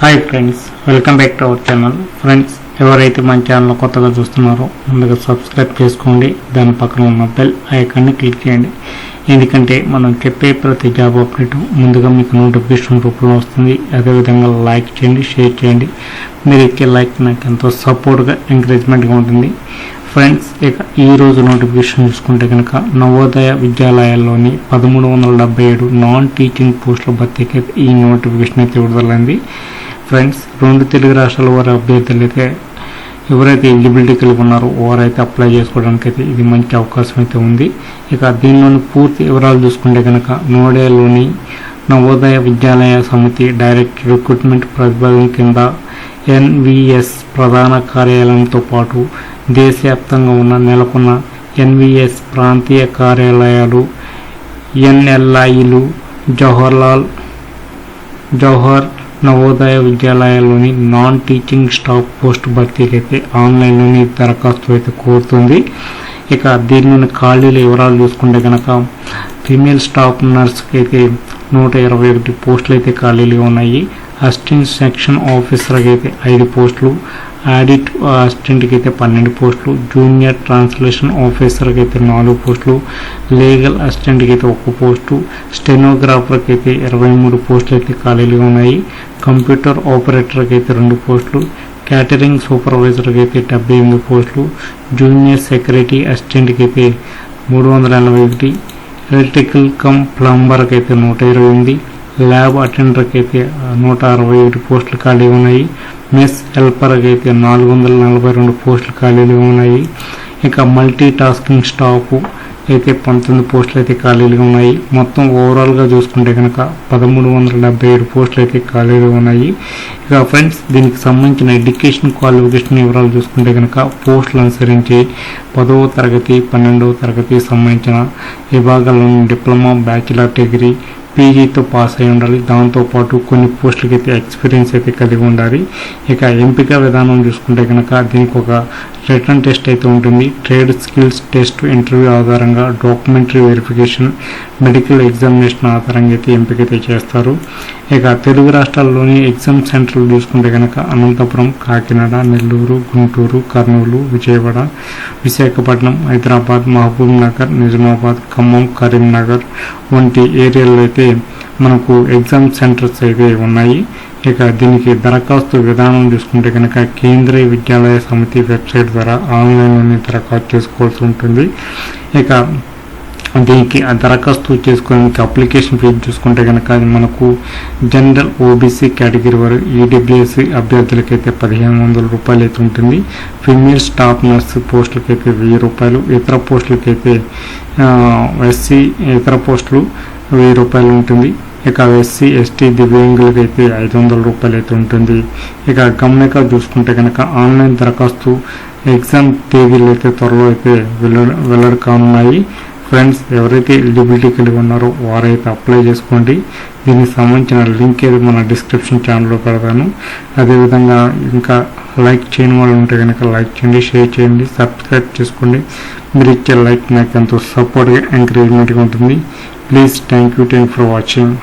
Hi friends welcome back to our channel friends ఎవరైతే మన channel కొత్తగా చూస్తున్నారో ముందుగా సబ్స్క్రైబ్ చేసుకోండి. దాని పక్కన ఉన్న బెల్ ఐకాన్ని క్లిక్ చేయండి. ఎందుకంటే మనం చెప్పే ప్రతి జాబ్ అప్డేట్ ముందుగా మీకు నోటిఫికేషన్ రూపంలో వస్తుంది. అదేవిధంగా లైక్ చేయండి షేర్ చేయండి. మీరు ఇచ్చే లైక్ నాకు ఎంతో సపోర్ట్గా ఎంకరేజ్మెంట్గా ఉంటుంది. ఫ్రెండ్స్ ఇక ఈ రోజు నోటిఫికేషన్ చూసుకుంటే కనుక నవోదయ విద్యాలయాల్లోని పదమూడు వందల డెబ్బై ఏడు నాన్ టీచింగ్ పోస్టుల భర్తీకి ఈ నోటిఫికేషన్ అయితే విడుదలైంది. ఫ్రెండ్స్ రెండు తెలుగు రాష్ట్రాల వారి అభ్యర్థులు అయితే ఎవరైతే ఎలిజిబిలిటీ కలిగి ఉన్నారో వారైతే అప్లై చేసుకోవడానికి అయితే ఇది మంచి అవకాశం అయితే ఉంది. ఇక దీనిలోని పూర్తి వివరాలు చూసుకుంటే కనుక నోడేలోని నవోదయ విద్యాలయ సమితి డైరెక్ట్ రిక్రూట్మెంట్ ప్రతిపాదన కింద ఎన్విఎస్ ప్రధాన కార్యాలయంతో పాటు దేశవ్యాప్తంగా ఉన్న నెలకొన్న ఎన్విఎస్ ప్రాంతీయ కార్యాలయాలు ఎన్ఎల్ఐలు జవహర్లాల్ జవహర్ నవోదయ విద్యాలయాల్లోని నాన్ టీచింగ్ స్టాఫ్ పోస్ట్ భర్తీకి అయితే ఆన్లైన్లోని దరఖాస్తు అయితే కోరుతుంది. ఇక దీనిలోని ఖాళీల వివరాలు చూసుకుంటే కనుక ఫీమేల్ స్టాఫ్ నర్స్కి అయితే నూట ఇరవై ఒకటి పోస్టులు అయితే ఖాళీలుగా ఉన్నాయి. అసిస్టెంట్ సెక్షన్ ఆఫీసర్కి అయితే ఐదు పోస్టులు ఆడిట్ అసిస్టెంట్కి అయితే పన్నెండు పోస్టులు జూనియర్ ట్రాన్స్లేషన్ ఆఫీసర్కి అయితే నాలుగు పోస్టులు లీగల్ అసిస్టెంట్కి అయితే ఒక పోస్టు స్టెనోగ్రాఫర్కి అయితే ఇరవై మూడు పోస్టులు అయితే ఖాళీలుగా ఉన్నాయి కంప్యూటర్ ఆపరేటర్కి అయితే రెండు పోస్టులు క్యాటరింగ్ సూపర్వైజర్కి అయితే డెబ్బై ఎనిమిది పోస్టులు జూనియర్ సెక్రటరీ అసిస్టెంట్కి అయితే మూడు వందల ఎనభై ఒకటి ఎలక్ట్రికల్ కమ్ ప్లంబర్కి అయితే నూట ఇరవై ఎనిమిది ల్యాబ్ అటెండర్కి అయితే నూట అరవై ఒకటి పోస్టులు ఖాళీ ఉన్నాయి మెస్ హెల్పర్కి అయితే నాలుగు వందల నలభై రెండు పోస్టులు ఖాళీలుగా ఉన్నాయి. ఇంకా మల్టీ టాస్కింగ్ స్టాఫ్ అయితే పంతొమ్మిది పోస్టులు అయితే ఖాళీలుగా ఉన్నాయి. మొత్తం ఓవరాల్గా చూసుకుంటే కనుక పదమూడు వందల డెబ్బై ఏడు పోస్టులు అయితే ఖాళీలుగా ఉన్నాయి. ఇక ఫ్రెండ్స్ దీనికి సంబంధించిన ఎడ్యుకేషన్ క్వాలిఫికేషన్ వివరాలు చూసుకుంటే కనుక పోస్టులు అనుసరించి పదవ తరగతి పన్నెండవ తరగతి సంబంధించిన విభాగాల్లోని డిప్లొమా బ్యాచిలర్ డిగ్రీ పీజీతో పాస్ అయి ఉండాలి. దాంతోపాటు కొన్ని పోస్టులకి అయితే ఎక్స్పీరియన్స్ అయితే కలిగి ఉండాలి. ఇక ఎంపిక విధానం చూసుకుంటే కనుక దీనికి ఒక రిటర్న్ టెస్ట్ అయితే ఉంటుంది. ట్రేడ్ స్కిల్స్ టెస్ట్ ఇంటర్వ్యూ ఆధారంగా డాక్యుమెంటరీ వెరిఫికేషన్ మెడికల్ ఎగ్జామినేషన్ ఆధారంగా అయితే ఎంపిక అయితే చేస్తారు. ఇక తెలుగు రాష్ట్రాల్లోని ఎగ్జామ్ సెంటర్లు చూసుకుంటే కనుక అనంతపురం కాకినాడ నెల్లూరు గుంటూరు కర్నూలు విజయవాడ విశాఖపట్నం హైదరాబాద్ మహబూబ్ నగర్ నిజామాబాద్ ఖమ్మం కరీంనగర్ వంటి ఏరియాల్లో అయితే మనకు ఎగ్జామ్ సెంటర్స్ అయితే ఉన్నాయి. ఇక దీనికి దరఖాస్తు విధానం చూసుకుంటే కనుక కేంద్రీయ విద్యాలయ సమితి వెబ్సైట్ ద్వారా ఆన్లైన్లోనే దరఖాస్తు చేసుకోవాల్సి ఉంటుంది. ఇక దీనికి ఆ దరఖాస్తు చేసుకోవడానికి అప్లికేషన్ ఫీజు చూసుకుంటే కనుక అది మనకు జనరల్ ఓబీసీ కేటగిరీ వారు ఈడబ్ల్యూఎస్సీ అభ్యర్థులకైతే పదిహేను వందల రూపాయలు అయితే ఉంటుంది. ఫిమేల్ స్టాఫ్ నర్స్ పోస్టులకైతే వెయ్యి రూపాయలు. ఇతర పోస్టులకైతే ఎస్సీ ఇతర పోస్టులు వెయ్యి రూపాయలు ఉంటుంది. ఇక ఎస్సీ ఎస్టీ దివ్యాంగులకి అయితే ఐదు వందల రూపాయలు అయితే ఉంటుంది. ఇక గమనిక చూసుకుంటే కనుక ఆన్లైన్ దరఖాస్తు ఎగ్జామ్ తేదీలు అయితే త్వరలో అయితే వెల్ల వెల్లడి కానున్నాయి. ఫ్రెండ్స్ ఎవరైతే ఎలిజిబిలిటీ కలిగి ఉన్నారో వారైతే అప్లై చేసుకోండి. దీనికి సంబంధించిన లింక్ ఏది మన డిస్క్రిప్షన్ ఛానల్లో పెడతాను. అదేవిధంగా ఇంకా లైక్ చేయని వాళ్ళు ఉంటే కనుక లైక్ చేయండి షేర్ చేయండి సబ్స్క్రైబ్ చేసుకోండి. మీరు ఇచ్చే లైక్ నాకు ఎంతో సపోర్ట్గా ఎంకరేజ్మెంట్గా ఉంటుంది. Please thank you thank for watching